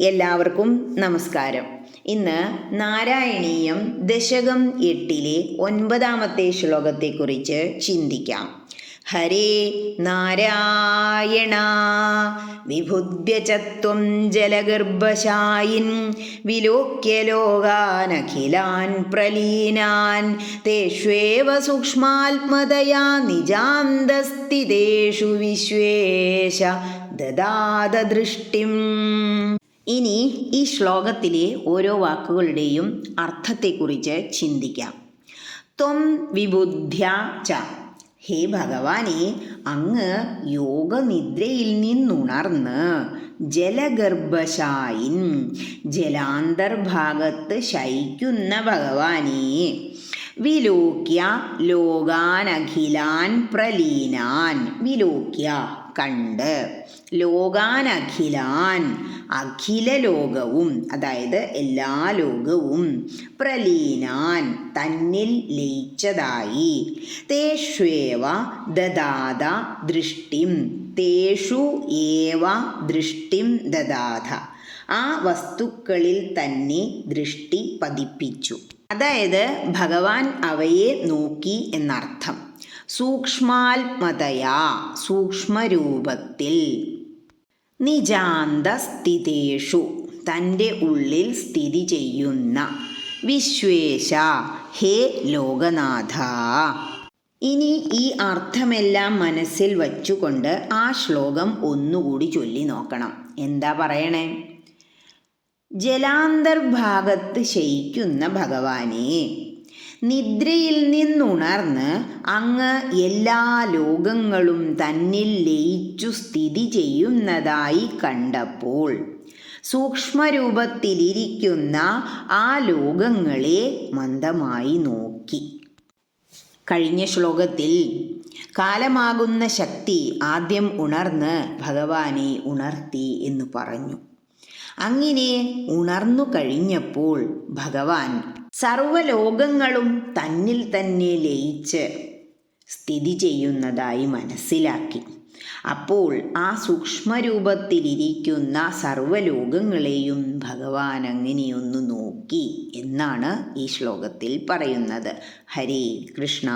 എല്ലാവർക്കും നമസ്കാരം. ഇന്ന് നാരായണീയം ദശകം എട്ടിലെ ഒൻപതാമത്തെ ശ്ലോകത്തെക്കുറിച്ച് ചിന്തിക്കാം. ഹരേ നാരായണ വിഭുദ്യചത്വം ജലഗർഭശായിൻ വിലോക്യ ലോകാനഖിലാൻ പ്രലീനാൻ തേഷ്വേവ സൂക്ഷ്മാത്മതയാ നിജാന്തസ്ഥിതേഷു വിശ്വേശ ദദാത ദൃഷ്ടിം ഇനി ഈ ശ്ലോകത്തിലെ ഓരോ വാക്കുകളുടെയും അർത്ഥത്തെക്കുറിച്ച് ചിന്തിക്കാം. ത്വം വിബുദ്ധ്യ ച. ഹേ ഭഗവാനെ അങ്ങ് യോഗനിദ്രയിൽ നിന്നുണർന്ന് ജലഗർഭശായിൻ ജലാന്തർഭാഗത്ത് ശയിക്കുന്ന ഭഗവാനെ. വിലോക്യ ലോകാനഖിലാൻ പ്രലീനാൻ. വിലോക്യ കണ്ട്. ലോകാനഖിലാൻ അഖില ലോകവും അതായത് എല്ലാ ലോകവും പ്രലീനാൻ തന്നിൽ ലയിച്ചതായി. തേഷ്വേവ ദദാത ദൃഷ്ടിം തേഷു ഏവ ദൃഷ്ടിം ദദാത. ആ വസ്തുക്കളിൽ തന്നെ ദൃഷ്ടി പതിപ്പിച്ചു. അതായത് ഭഗവാൻ അവയെ നോക്കി എന്നർത്ഥം. സൂക്ഷ്മാത്മതയാ സൂക്ഷ്മരൂപത്തിൽ. നിജാന്തസ്ഥിതേഷു തന്റെ ഉള്ളിൽ സ്ഥിതി ചെയ്യുന്ന. വിശ്വേശ ഹേ ലോകനാഥ. ഇനി ഈ അർത്ഥമെല്ലാം മനസ്സിൽ വച്ചുകൊണ്ട് ആ ശ്ലോകം ഒന്നുകൂടി ചൊല്ലി നോക്കണം. എന്താ പറയണേ? ജലാന്തർഭാഗത്ത് ശയിക്കുന്ന ഭഗവാനെ നിദ്രയിൽ നിന്നുണർന്ന് അങ്ങ് എല്ലാ ലോകങ്ങളും തന്നിൽ ലയിച്ചു സ്ഥിതി ചെയ്യുന്നതായി കണ്ടപ്പോൾ സൂക്ഷ്മരൂപത്തിലിരിക്കുന്ന ആ ലോകങ്ങളെ മന്ദമായി നോക്കി. കഴിഞ്ഞ ശ്ലോകത്തിൽ കാലമാകുന്ന ശക്തി ആദ്യം ഉണർന്ന് ഭഗവാനെ ഉണർത്തി എന്ന് പറഞ്ഞു. അങ്ങനെ ഉണർന്നു കഴിഞ്ഞപ്പോൾ ഭഗവാൻ സർവലോകങ്ങളും തന്നിൽ തന്നെ ലയിച്ച് സ്ഥിതി ചെയ്യുന്നതായി മനസ്സിലാക്കി. അപ്പോൾ ആ സൂക്ഷ്മരൂപത്തിലിരിക്കുന്ന സർവലോകങ്ങളെയും ഭഗവാൻ അങ്ങനെയൊന്ന് നോക്കി എന്നാണ് ഈ ശ്ലോകത്തിൽ പറയുന്നത്. ഹരേ കൃഷ്ണ.